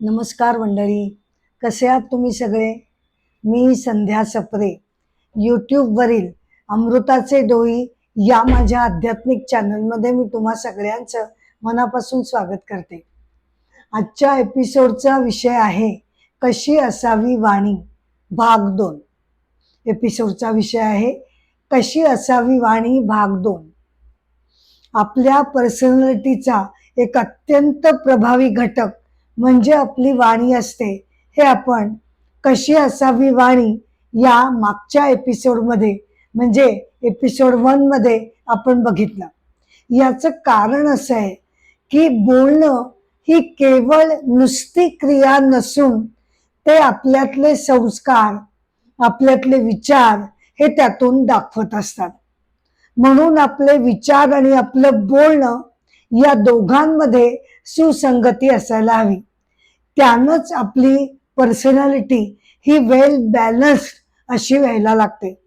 नमस्कार मंडळी कसे आहात तुम्ही सगळे? मी संध्या सप्रे यूट्यूबवरील अमृताचे डोई या माझ्या आध्यात्मिक चॅनलमध्ये मी तुम्हा सगळ्यांचं मनापासून स्वागत करते. आजच्या एपिसोडचा विषय आहे कशी असावी वाणी? भाग दोन. एपिसोडचा विषय आहे कशी असावी वाणी? भाग दोन. आपल्या पर्सनॅलिटीचा एक अत्यंत प्रभावी घटक म्हणजे आपली वाणी असते. हे आपण कशी असावी वाणी या मागच्या एपिसोडमध्ये म्हणजे एपिसोडमध्ये आपण बघितलं. याचं कारण असं आहे की बोलणं ही केवळ नुसती क्रिया नसून ते आपल्यातले संस्कार आपल्यातले विचार हे त्यातून दाखवत असतात. म्हणून आपले विचार आणि आपलं बोलणं या दोघांमध्ये सुसंगती असायला हवी. त्यानंच आपली पर्सनॅलिटी ही वेल बॅलन्स्ड अशी व्हायला लागते.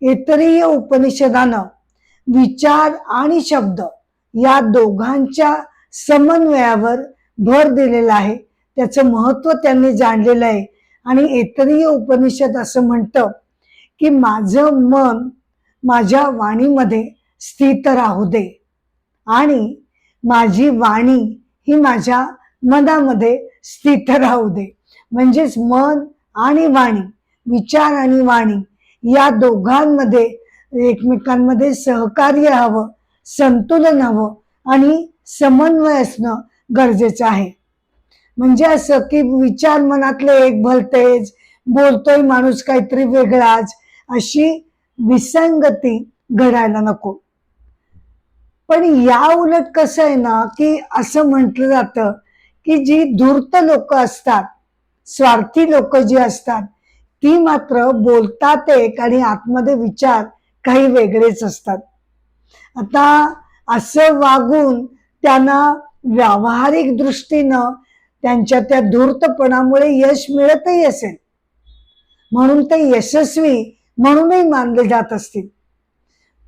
इतरीय उपनिषदानं विचार आणि शब्द या दोघांच्या समन्वयावर भर दिलेला आहे. त्याचं महत्त्व त्यांनी जाणलेलं आहे. आणि इतरीय उपनिषद असं म्हणतं की माझं मन माझ्या वाणीमध्ये स्थित राहू दे आणि माझी वाणी ही माझ्या मनामध्ये स्थित राहू दे. म्हणजेच मन आणि वाणी विचार आणि वाणी या दोघांमध्ये एकमेकांमध्ये सहकार्य हवं संतुलन हवं आणि समन्वय असणं गरजेचं आहे. म्हणजे असं की विचार मनातले एक भलतेच बोलतोय माणूस काहीतरी वेगळाच अशी विसंगती घडायला नको. पण या उलट कसं आहे ना की असं म्हटलं जातं की जी धूर्त लोक असतात स्वार्थी लोक जी असतात ती मात्र बोलतात एक आणि आतमध्ये विचार काही वेगळेच असतात. आता असं वागून त्यांना व्यावहारिक दृष्टीनं त्यांच्या त्या धूर्तपणामुळे यश मिळतही असेल. म्हणून ते यशस्वी म्हणूनही मानले जात असतील.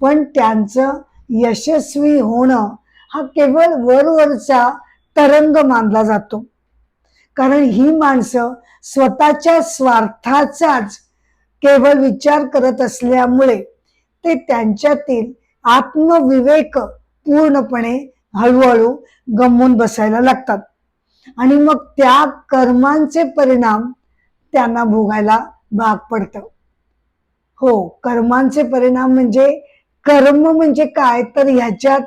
पण त्यांचं यशस्वी होणं हा केवळ वरवरचा तरंग मानला जातो. कारण ही माणसं स्वतःच्या स्वार्थाचाच केवळ विचार करत असल्यामुळे ते त्यांच्यातील आत्मविवेक पूर्णपणे हळूहळू गमवून बसायला लागतात. आणि मग त्या कर्मांचे परिणाम त्यांना भोगायला भाग पडतं. हो कर्मांचे परिणाम म्हणजे कर्म म्हणजे काय? तर ह्याच्यात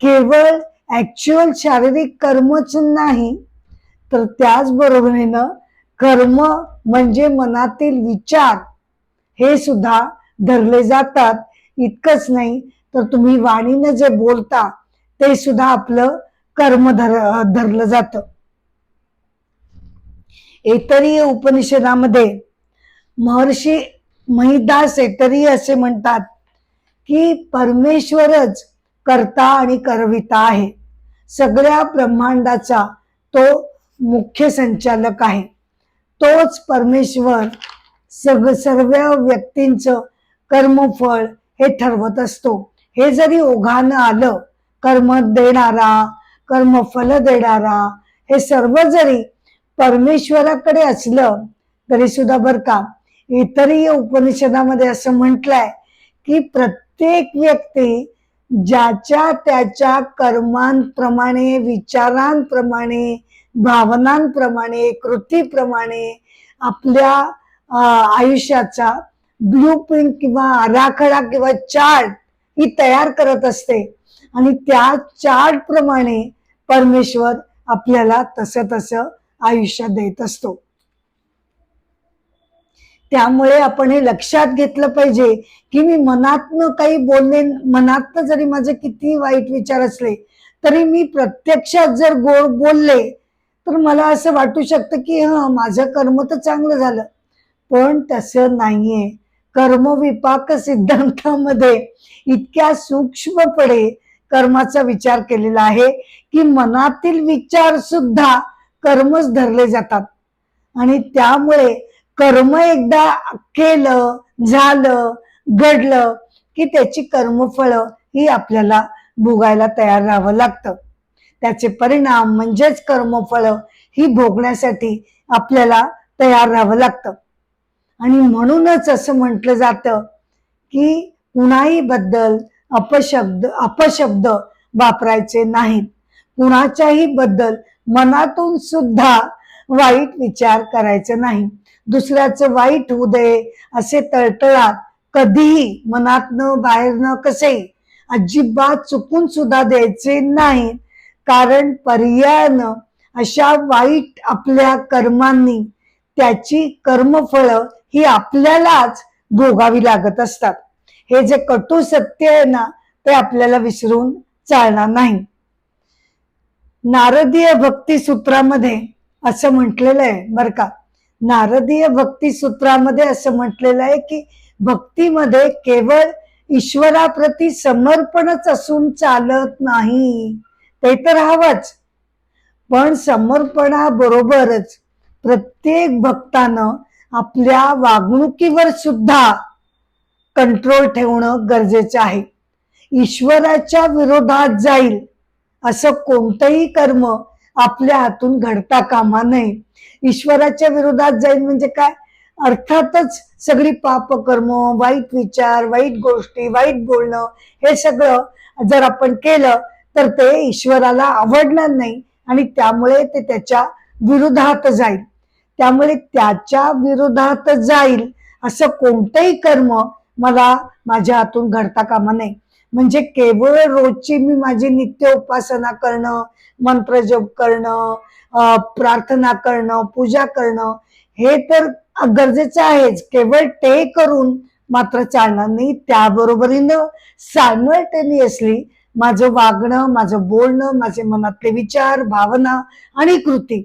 केवळ ऍक्च्युअल शारीरिक कर्मच नाही तर त्याचबरोबरीनं कर्म म्हणजे मनातील विचार हे सुद्धा धरले जातात. इतकंच नाही तर तुम्ही वाणीनं जे बोलता ते सुद्धा आपलं कर्म धर धरलं जातं. एतरीय उपनिषदामध्ये महर्षी महिदास एतरीय असे म्हणतात की परमेश्वरच करता आणि करविता आहे. सगळ्या ब्रह्मांडाचा तो मुख्य संचालक आहे. तोच परमेश्वर सग सर्व व्यक्तींचं कर्मफळ हे ठरवत असतो. हे जरी ओघानं आलं कर्म देणारा कर्मफल देणारा हे सर्व जरी परमेश्वराकडे असलं तरी सुद्धा बर का इतरही उपनिषदामध्ये असं म्हटलंय की प्रत्येक व्यक्ती ज्याच्या त्याच्या कर्मांप्रमाणे विचारांप्रमाणे भावनांप्रमाणे कृतीप्रमाणे आपल्या आयुष्याचा ब्लूप्रिंट किंवा आराखडा किंवा चार्ट ही तयार करत असते. आणि त्या चार्ट प्रमाणे परमेश्वर आपल्याला तसं तसं आयुष्य देत असतो. त्यामुळे आपण हे लक्षात घेतलं पाहिजे की मी मनातनं काही बोलले मनातनं जरी माझे किती वाईट विचार असले तरी मी प्रत्यक्षात जर गोड बोलले तर मला असं वाटू शकतं की हा माझं कर्म तर चांगलं झालं. पण तसं नाहीये. कर्मविपाक सिद्धांतामध्ये इतक्या सूक्ष्मपणे कर्माचा विचार केलेला आहे की मनातील विचार सुद्धा कर्मच धरले जातात. आणि त्यामुळे कर्म एकदा केलं झालं घडलं की त्याची कर्मफळ ही आपल्याला भोगायला तयार राहावं लागतं. त्याचे परिणाम म्हणजेच कर्मफळ ही भोगण्यासाठी आपल्याला तयार राहावं लागतं. आणि म्हणूनच असं म्हटलं जातं की कुणाही बद्दल अपशब्द अपशब्द वापरायचे नाहीत. कुणाच्याही बद्दल मनातून सुद्धा वाईट विचार करायचे नाही. दुसऱ्याचं वाईट होऊ दे असे तळतळात कधीही मनातनं बाहेरनं कसेही अजिबात चुकून सुद्धा द्यायचे नाही. कारण पर्यायानं अशा वाईट आपल्या कर्मांनी त्याची कर्मफळ ही आपल्यालाच भोगावी लागत असतात. हे जे कटू सत्य आहे ना ते आपल्याला विसरून चालणार नाही. नारदीय भक्ती सूत्रामध्ये असं म्हटलेलं आहे बर का. नारदीय भक्ती सूत्रामध्ये असं म्हटलेलं आहे की भक्तीमध्ये केवळ ईश्वराप्रती समर्पणच असून चालत नाही. ते तर हवंच. पण समर्पणाबरोबरच प्रत्येक भक्तानं आपल्या वागणुकीवर सुद्धा कंट्रोल ठेवणं गरजेचं आहे. ईश्वराच्या विरोधात जाईल असं कोणतंही कर्म आपल्या हातून घडता कामा नये. ईश्वराच्या विरोधात जाईल म्हणजे काय? अर्थातच सगळी पाप कर्म वाईट विचार वाईट गोष्टी वाईट बोलणं हे सगळं जर आपण केलं तर ते ईश्वराला आवडणार नाही आणि त्यामुळे ते त्याच्या विरोधात जाईल. त्यामुळे त्याच्या विरोधात जाईल असं कोणतंही कर्म मला माझ्या हातून घडता कामा नये. म्हणजे केवळ रोजची मी माझी नित्य उपासना करणं मंत्रजप करणं प्रार्थना करणं पूजा करणं हे तर गरजेचं आहेच. केवळ ते करून मात्र चालणार नाही. त्याबरोबरीनं सायमल्टेनियसली माझं वागणं माझं बोलणं माझे मनातले विचार भावना आणि कृती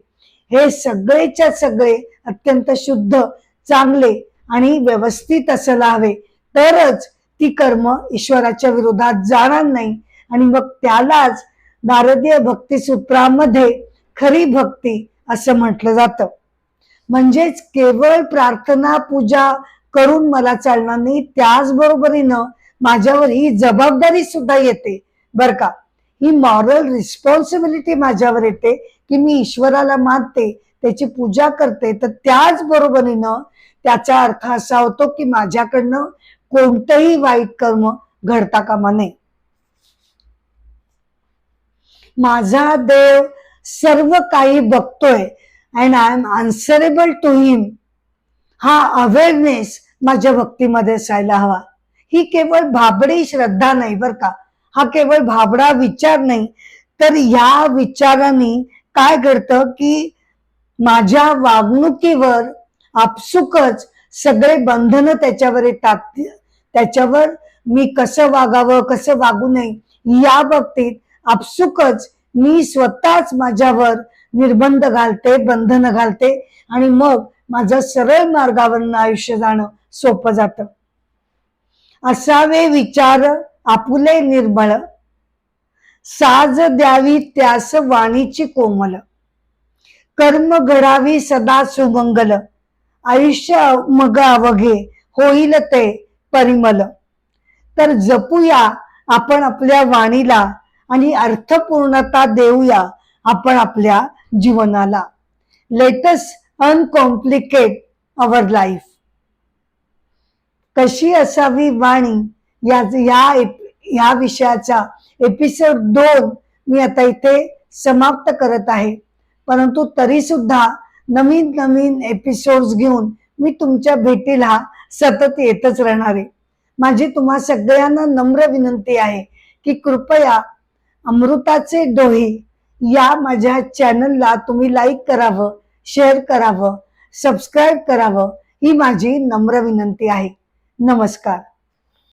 हे सगळेच्या सगळे अत्यंत शुद्ध चांगले आणि व्यवस्थित असायला हवे तरच ती कर्म ईश्वराच्या विरोधात जाणार नाही. आणि मग त्यालाच भारतीय भक्तीसूत्रामध्ये खरी भक्ती असं म्हटलं जातं. म्हणजेच केवळ प्रार्थना पूजा करून मला चालणार नाही त्याच बरोबरीनं माझ्यावर ही जबाबदारी सुद्धा येते. बर का? ही मॉरल रिस्पॉन्सिबिलिटी माझ्यावर येते की मी ईश्वराला मानते त्याची पूजा करते तर त्याच बरोबरीनं त्याचा अर्थ असा होतो की माझ्याकडनं कोणतंही वाईट कर्म घडता कामा नये. माझा देव सर्व काही बघतोय and I am answerable to him हा अवेअरनेस माझ्या भक्तीमध्ये असायला हवा. ही केवळ भाबडी श्रद्धा नाही बर का. हा केवळ भाबडा विचार नाही. तर या विचाराने काय घडतं की माझ्या वागणुकीवर आपसुकच सगळे बंधन त्याच्यावर येतात त्याच्यावर मी कसं वागावं कसं वागू नये या बाबतीत आपसुकच मी स्वतःच माझ्यावर निर्बंध घालते बंधन घालते आणि मग माझं सरळ मार्गावरनं आयुष्य जाणं सोपं जातं. असावे विचार आपुले निर्मळ. साज द्यावी त्यास वाणीची कोमल. कर्म घडावी सदा सुमंगल. आयुष्य मग अवघे होईल ते परिमल. तर जपूया आपण आपल्या वाणीला आणि अर्थपूर्णता देऊया आपण आपल्या जीवनाला. लेटस अनकॉम्प्लिकेट अवर लाईफ कशी असावी वाणी? या या या विषयाचा एपिसोड दोन मी आता इथे समाप्त करत आहे. परंतु तरी सुद्धा नवीन नवीन एपिसोड्स घेऊन मी तुमच्या भेटीला सतत येतच राहणार आहे. माझी तुम्हा सगळ्यांना नम्र विनंती आहे की कृपया अमृताचे डोहे या माझ्या चॅनलला तुम्ही लाईक करावं शेअर करावं सबस्क्राईब करावं ही माझी नम्र विनंती आहे. नमस्कार.